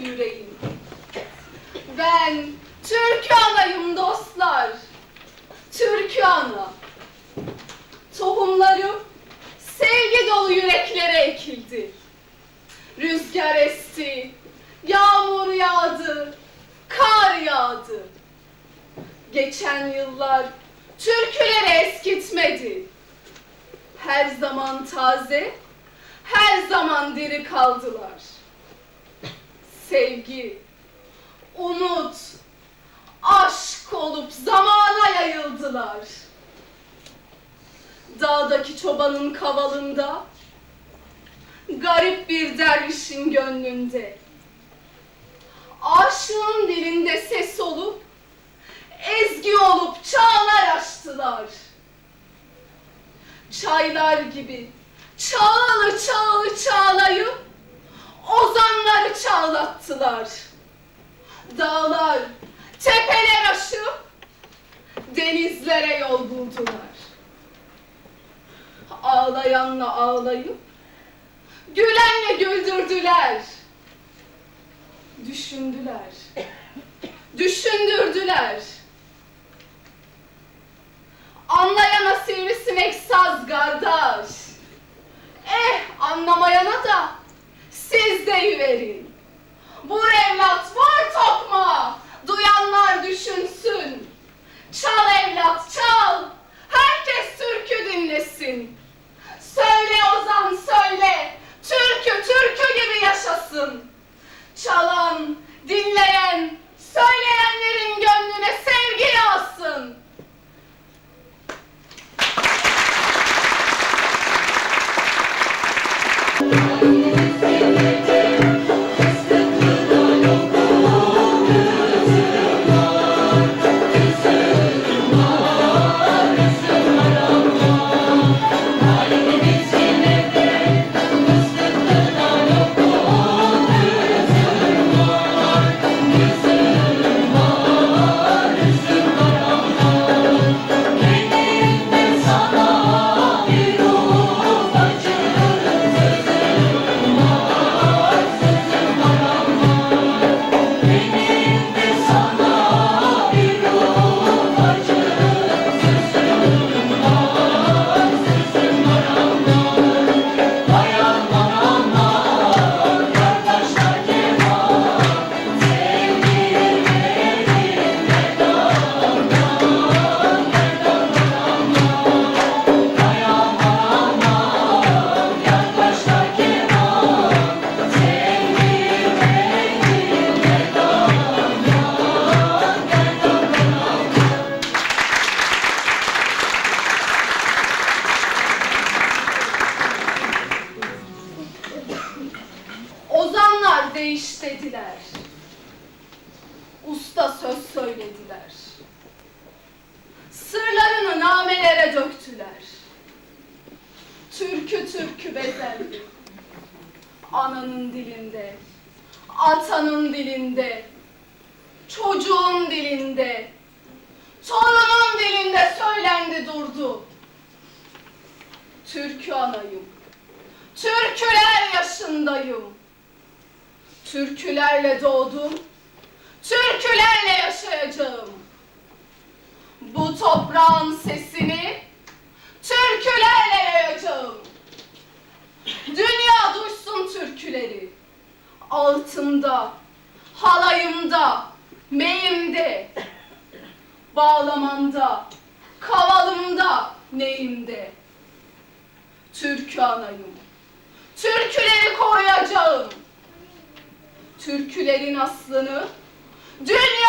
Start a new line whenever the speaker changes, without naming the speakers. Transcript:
yüreğim. Ben türkü anayım dostlar. Türkü ana. Tohumlarım sevgi dolu yüreklere ekildi. Rüzgar esti, yağmur yağdı, kar yağdı. Geçen yıllar türküleri eskitmedi. Her zaman taze, her zaman diri kaldılar. Sevgi, umut, aşk olup zamana yayıldılar. Dağdaki çobanın kavalında, garip bir dervişin gönlünde. Aşığın dilinde ses olup, ezgi olup çağlar açtılar. Çaylar gibi çağlı çağlı çağlayıp, ozanları çağlattılar. Dağlar, tepeler aşıp, denizlere yol buldular. Ağlayanla ağlayıp, gülenle güldürdüler. Düşündüler, düşündürdüler. Anlayana sivrisinek saz kardeş. Eh anlamayana da siz deyiverin. Bu evlat var tokma. Duyanlar düşünsün. Çal evlat çal. Herkes türkü dinlesin. Söyle Ozan söyle. Türkü türkü gibi yaşasın. Çalan, dinleyen, söyleyenlerin gönlüne sevgi yağsın. Ozanlar değiş dediler. Usta söz söylediler. Sırlarını namelere döktüler. Türkü türkü bezeldi. Ananın dilinde, atanın dilinde, çocuğun dilinde, torunun dilinde söylendi durdu. Türkü anayım, türküler yaşındayım. Türkülerle doğdum, türkülerle yaşayacağım. Bu toprağın sesini türkülerle yayacağım. Dünya duysun türküleri. Altımda, halayımda, meyimde, bağlamamda, kavalımda, neyimde. Türkü anayım. Türküleri koruyacağım türkülerin aslını haykıracağım.